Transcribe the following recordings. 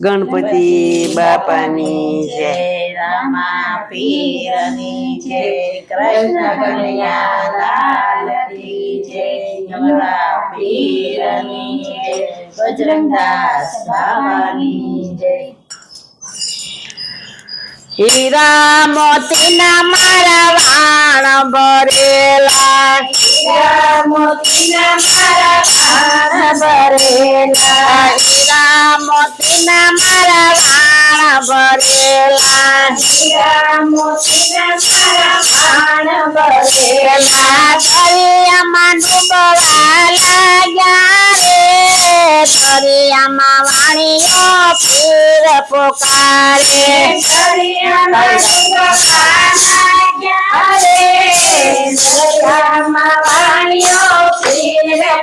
ગણપતિ બાપાની જય. રામા પીરની જય કૃષ્ણ કનૈયા જય ગંગા પીરની જય બજરંગદાસ બાબાની જય. હીરા મોતીના મારા વાણ ભરેલા. હીરા મોતીના મારા વાણ ભરેલા. હીરા મોતીના મારા વાણ ભરેલા. હીરા મોતીના મારા વાણ ભરેલા. દરિયામાં ડૂબવા લાગ્યા રે. દરિયામાં વાણીઓ પીર પોકારે. દરિયામાં ડૂબવા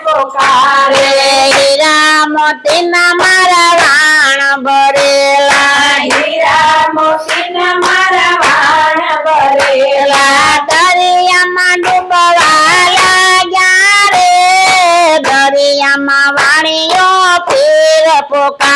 પોકારે હીરા મોતીના મારા વાણ ભરેલા હીરા મોતીના મારા વાણ ભરેલા દરિયામાં ડૂબવા લાગ્યા રે. દરિયામાં વાણીઓ પીર પોકારે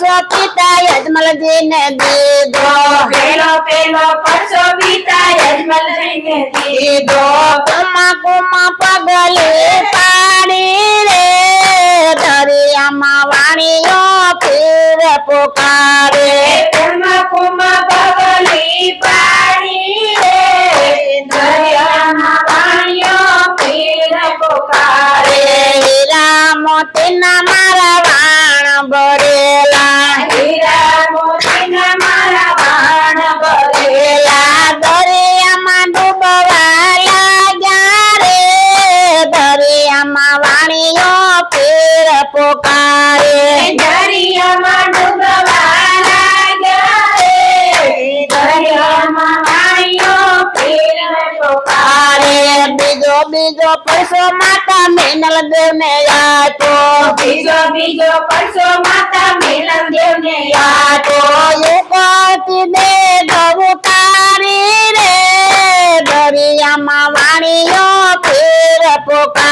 પરસો પિતા યજમલજી ને દીધો. પેલો પેલો પરસો પિતા યજમલ જઈને દીધો. કુમા કુમા પગલે પાડી રે દરિયામાં વાણીઓ ફેર પોકારે. કુમા કુમા બીજો પરસો માતા મેનલ દેવ ને આપ્યો. બીજો બીજો પરસો માતા મિલન દેવને આપ્યો. યુગતી દે ગવકારી રે દરિયામાં વાણીઓ ફેર પોકારે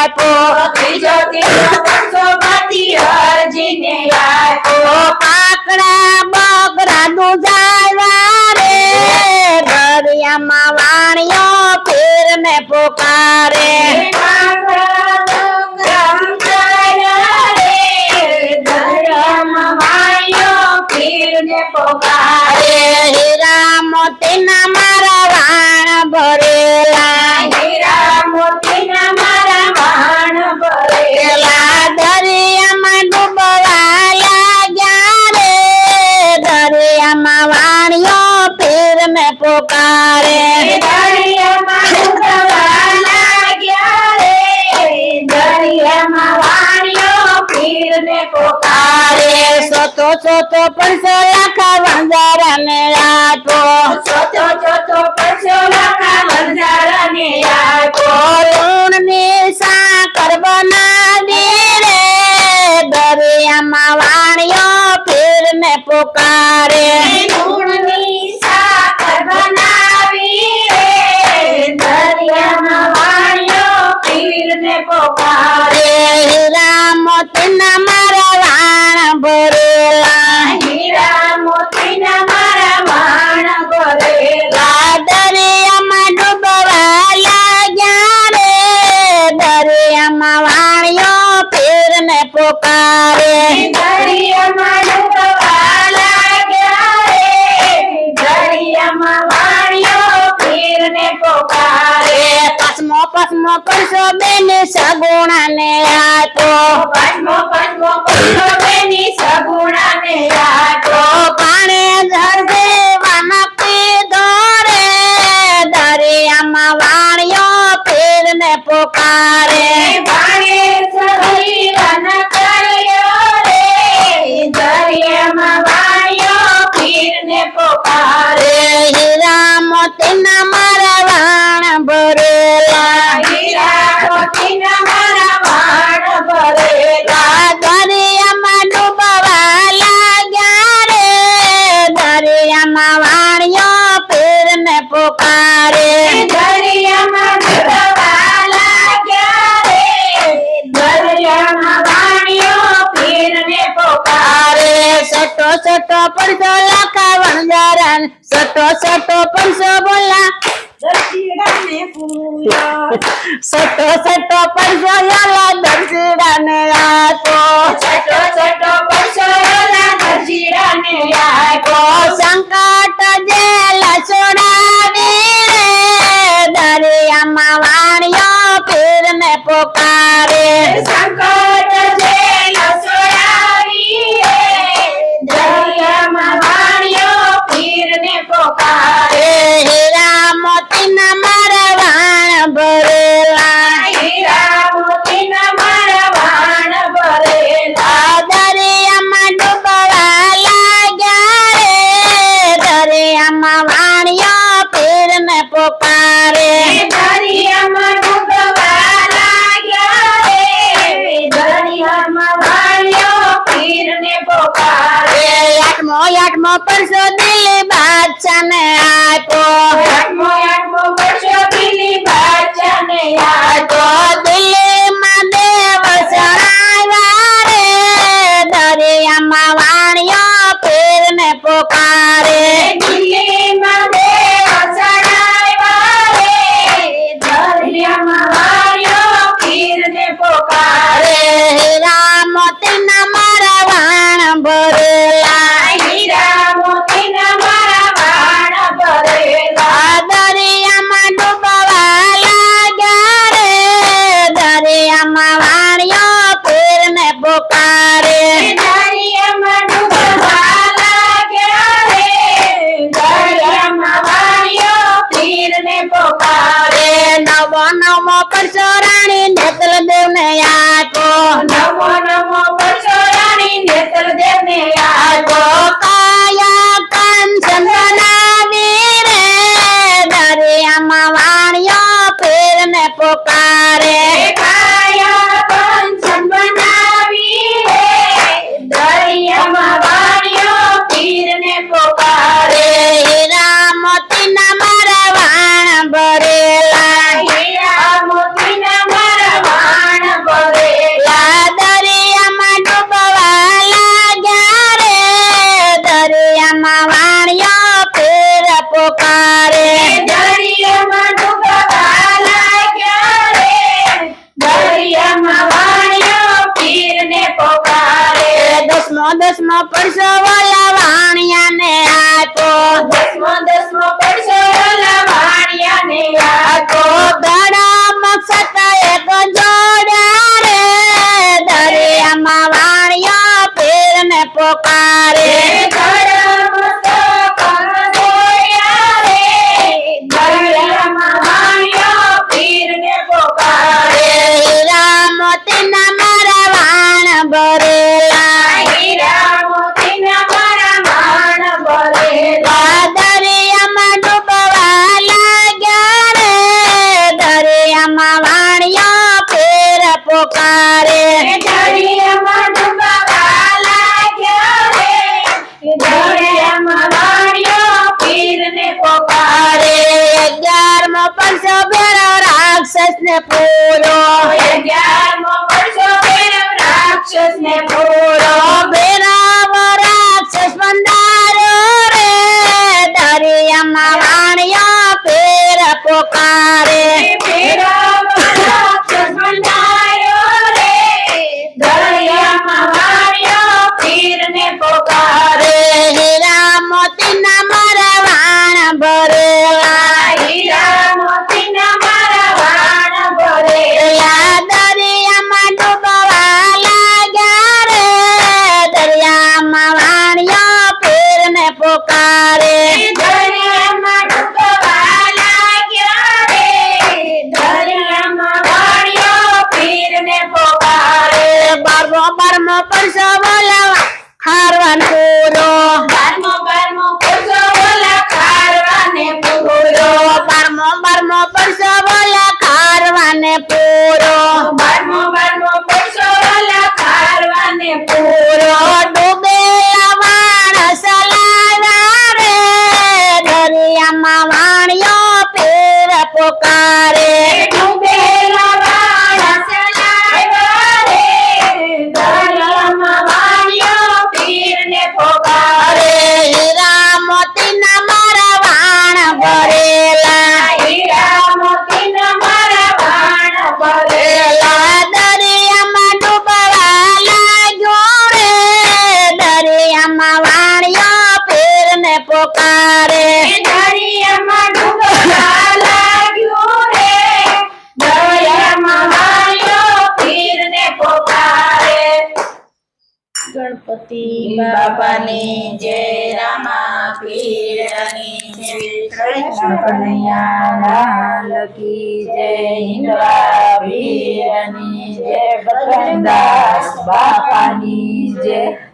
હરજીને આપ્યો ત્રીજો ત્રીજો પરસો બાતી અરજીને આપ્યો ઓ કાકડા બકરા દુજાવ્યા રે દરિયામાં વાણીઓ પીરને પોકારે અરે હીરા મોતીના મારા વાણ ભરેલા પોકારે પોકારે અરે સોતો સોતો પડસો લાખા વંજારાને આપો ચોથો ચોથો પરસો લાખા બંધારાને આપો લૂણની સાકર બનાવી રે દરિયામાં વાણીઓ પીરને પોકારે સટો પડશો લાખા વણજારા સટો સટો પડશો બોલા. સટો સટો પડશો યાલા દર્શીડા ને આકો સટો સટો પડશો યાલા દર્શીડા ને આકો શંકર Bye. પરસો ભેરો રાક્ષસ ને પૂરો અગિયારમો પરસો ભેરો રાક્ષસ ને પૂરો ભેરાવો રાક્ષસ બંધારો રે દરિયામાં વાણિયા ફેર પોકારે ભેરાવો રાક્ષસ બંધારો રે દરિયામાં ગણપતિ બાપાની જય રામા પીરની શ્રી કૃષ્ણ કનૈયાલાલ કી જય હિન્દવા પીરની જય બાપાની જય.